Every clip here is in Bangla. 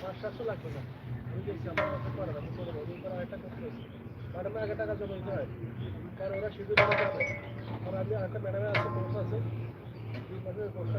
পাঁচ সাতশো লাগবে না আমি দেখছি আমার কাছে করে না আমি করে দেবো ওই করে আরেকটা করতে হয়েছে ম্যাডামে আগে টাকা। জমা দিতে হয় কারণ ওরা শিডিউল করে আর আমি একটা ম্যাডামে আছে কোর্স আছে কোর্সটা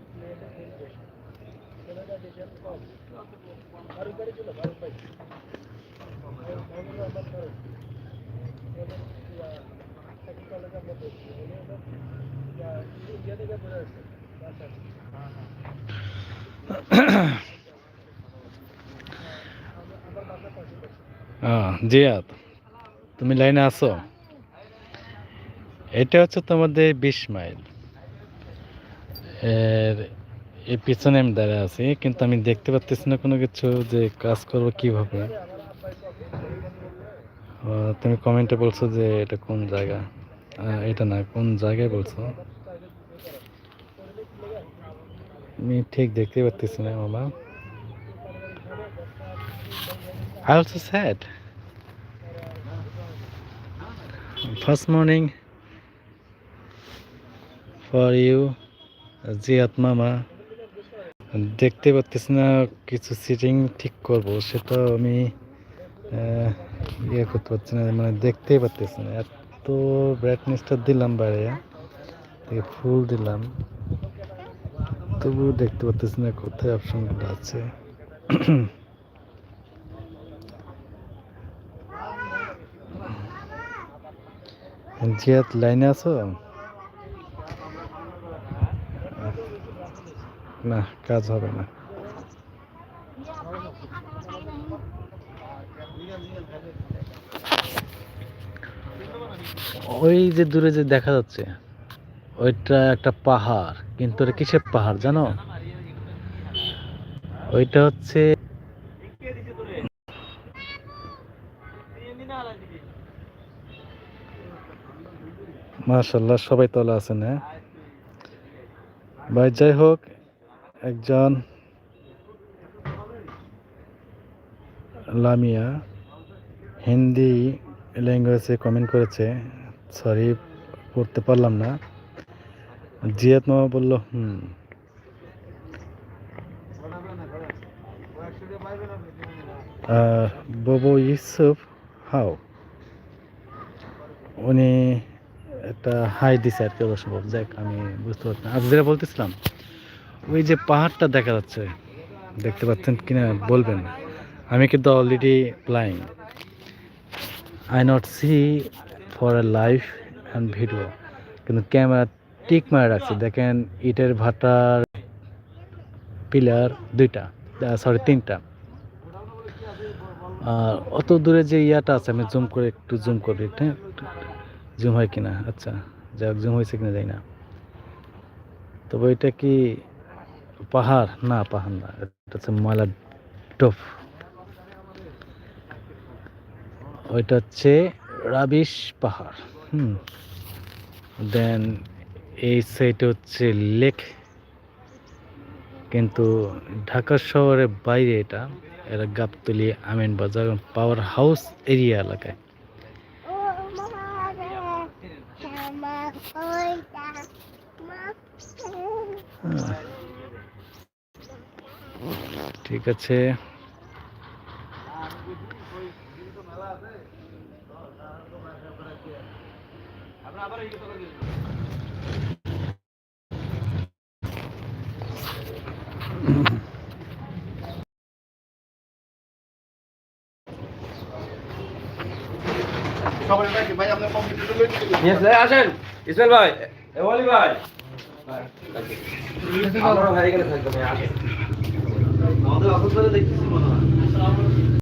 জিয়াদ তুমি লাইনে আছো? এটা হচ্ছে তোমাদের বিশ মাইল। এর এই পিছনে আমি দাঁড়িয়ে আছি, কিন্তু আমি দেখতে পাচ্ছি না কোনো কিছু যে কাজ করব কীভাবে। তুমি কমেন্টে বলছো যে এটা কোন জায়গা? এটা না, কোন জায়গায় বলছো? আমি ঠিক দেখতে পাচ্ছি না মামা I also said, first morning for you জিয়াত মামা। দেখতে পাচ্ছিস না কিছু সিটিং ঠিক করব, সেটা আমি ইয়ে করতে পারছি না মানে দেখতেই পাচ্ছিস না। এত ব্রাইটনেসটা দিলাম বাইরে ফুল দিলাম। তবু দেখতে পাচ্ছিস না কোথায় অপশনগুলো আছে। জিয়াত লাইনে আছো? না কাজ হবে না। ওই যে দূরে যে দেখা যাচ্ছে ওইটা একটা পাহাড় কিন্তু ওটা কিসের পাহাড় জানো? ওইটা হচ্ছে মাশাল্লাহ সবাই তোলা আছেন হ্যাঁ? ভাই যাই হোক একজন লামিয়া, হিন্দি ল্যাঙ্গুয়েজে কমেন্ট করেছে সরি পড়তে পারলাম না। জিয়াত মামা বলল, হুম। ববু ইউসুফ, হাও। উনি একটা হাই দিছে আর কি অবশ্য দেখ আমি বুঝতে পারছি আর যেটা বলতেছিলাম ওই যে পাহাড়টা দেখা যাচ্ছে, দেখতে পাচ্ছেন কিনা বলবেন? আমি কিন্তু already playing I not see for a life and video কিন্তু ক্যামেরা টিক মারে রাখছে। দেখেন ইটের ভাটার পিলার দুইটা সরি তিনটা। আর অত দূরে যে ইয়াটা আছে, আমি জুম করে একটু জুম করি হ্যাঁ? জুম হয় কিনা? আচ্ছা যাক জুম হয়েছে কিনা যাই না। তবে এটা কি পাহাড় না পাহাড় না এটা হচ্ছে ময়লা টোপ ওইটা হচ্ছে রাবিশ পাহাড় হুম দেন এই সাইড হচ্ছে লেক কিন্তু ঢাকা শহরের বাইরে এটা এটা গাবতলি আমিন বাজার পাওয়ার হাউস এরিয়া এলাকায় হ্যাঁ। ঠিক আছে। ভাই ভাই ভাই। আমাদের অসুবিধা দেখতেছি মনে হয়।